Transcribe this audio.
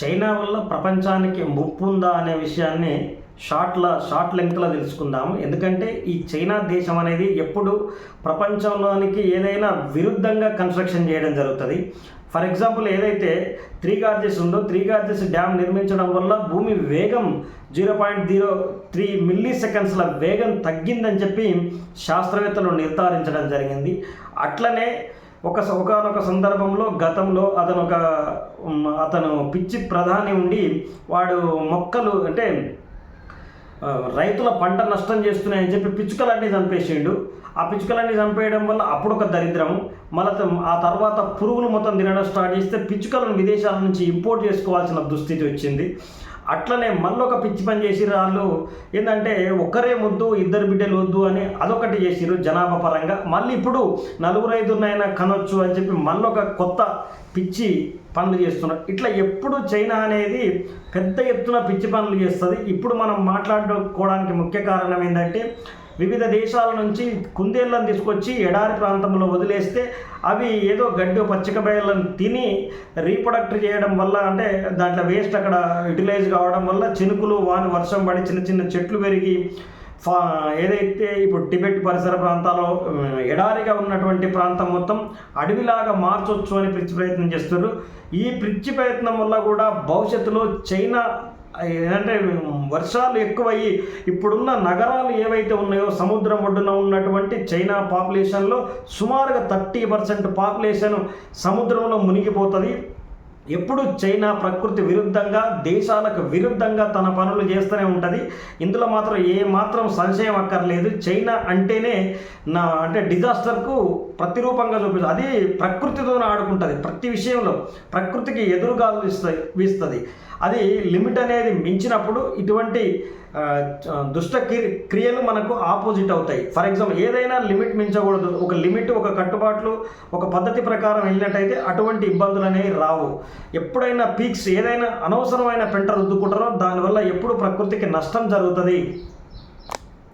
China వల్ల ప్రపంచానికి ముప్పు ఉందా అనే విషయాన్ని షార్ట్ల షార్ట్ లెంగ్త్లో తెలుసుకుందాము. ఎందుకంటే ఈ చైనా దేశం అనేది ఎప్పుడు ప్రపంచంలోనికి ఏదైనా విరుద్ధంగా కన్స్ట్రక్షన్ చేయడం జరుగుతుంది. ఫర్ ఎగ్జాంపుల్ ఏదైతే త్రీ గార్జెస్ ఉందో త్రీ గార్జెస్ డ్యామ్ నిర్మించడం వల్ల భూమి వేగం zero point zero three milli సెకండ్స్ల వేగం తగ్గిందని చెప్పి శాస్త్రవేత్తలు నిర్ధారించడం జరిగింది. అట్లనే ఒక ఒకనొక సందర్భంలో గతంలో అతను ఒక అతను పిచ్చి ప్రధాని ఉండి వాడు మొక్కలు అంటే రైతుల పంట నష్టం చేస్తున్నాయని చెప్పి పిచ్చుకలన్నీ చంపేసిండు. ఆ పిచ్చుకలన్నీ చంపేయడం వల్ల అప్పుడు ఒక దరిద్రం. మళ్ళీ ఆ తర్వాత పురుగులు మొత్తం తినడం స్టార్ట్ చేస్తే పిచ్చుకలను విదేశాల నుంచి ఇంపోర్ట్ చేసుకోవాల్సిన దుస్థితి వచ్చింది. అట్లనే మళ్ళీ ఒక పిచ్చి పని చేసిరు వాళ్ళు. ఏంటంటే ఒక్కరే ముద్దు ఇద్దరు బిడ్డలు వద్దు అని అదొకటి చేసిరు జనాభా పరంగా. మళ్ళీ ఇప్పుడు నలుగురు ఐదునైనా కనొచ్చు అని చెప్పి మళ్ళీ ఒక కొత్త పిచ్చి పనులు చేస్తున్నారు. ఇట్లా ఎప్పుడు చైనా అనేది పెద్ద ఎత్తున పిచ్చి పనులు చేస్తుంది. ఇప్పుడు మనం మాట్లాడుకోవడానికి ముఖ్య కారణం ఏంటంటే వివిధ దేశాల నుంచి కుందేళ్ళను తీసుకొచ్చి ఎడారి ప్రాంతంలో వదిలేస్తే అవి ఏదో గడ్డి పచ్చిక బయళ్ళను తిని రీప్రొడక్ట్ చేయడం వల్ల అంటే దాంట్లో వేస్ట్ అక్కడ యూటిలైజ్ కావడం వల్ల చినుకులు వాన వర్షం పడి చిన్న చిన్న చెట్లు పెరిగి ఫా ఏదైతే ఇప్పుడు టిబెట్ పరిసర ప్రాంతాల్లో ఎడారిగా ఉన్నటువంటి ప్రాంతం మొత్తం అడవిలాగా మార్చొచ్చు అని పిచ్చి ప్రయత్నం చేస్తారు ఈ పిచ్చి ప్రయత్నం వల్ల కూడా భవిష్యత్తులో చైనా ఏంటంటే వర్షాలు ఎక్కువయ్యి ఇప్పుడున్న నగరాలు ఏవైతే ఉన్నాయో సముద్రం ఒడ్డున ఉన్నటువంటి చైనా పాపులేషన్లో సుమారుగా థర్టీ పర్సెంట్ పాపులేషన్ సముద్రంలో మునిగిపోతుంది. ఎప్పుడు చైనా ప్రకృతి విరుద్ధంగా దేశాలకు విరుద్ధంగా తన పనులు చేస్తూనే ఉంటుంది. ఇందులో మాత్రం ఏ మాత్రం సంశయం అక్కర్లేదు. చైనా అంటేనే నా అంటే డిజాస్టర్కు ప్రతిరూపంగా చూపిస్తుంది. అది ప్రకృతితోనే ఆడుకుంటుంది. ప్రతి విషయంలో ప్రకృతికి ఎదురుగాలు ఇస్తుంది వీస్తుంది. అది లిమిట్ అనేది మించినప్పుడు ఇటువంటి దుష్ట క్రి- క్రియలు మనకు ఆపోజిట్ అవుతాయి. ఫర్ ఎగ్జాంపుల్ ఏదైనా లిమిట్ మించకూడదు. ఒక లిమిట్ ఒక కట్టుబాట్లు ఒక పద్ధతి ప్రకారం వెళ్ళినట్టయితే అటువంటి ఇబ్బందులు అనేవి రావు. ఎప్పుడైనా పీక్స్ ఏదైనా అనవసరమైన పెంట రుద్దుకుంటారో దానివల్ల ఎప్పుడు ప్రకృతికి నష్టం జరుగుతుంది.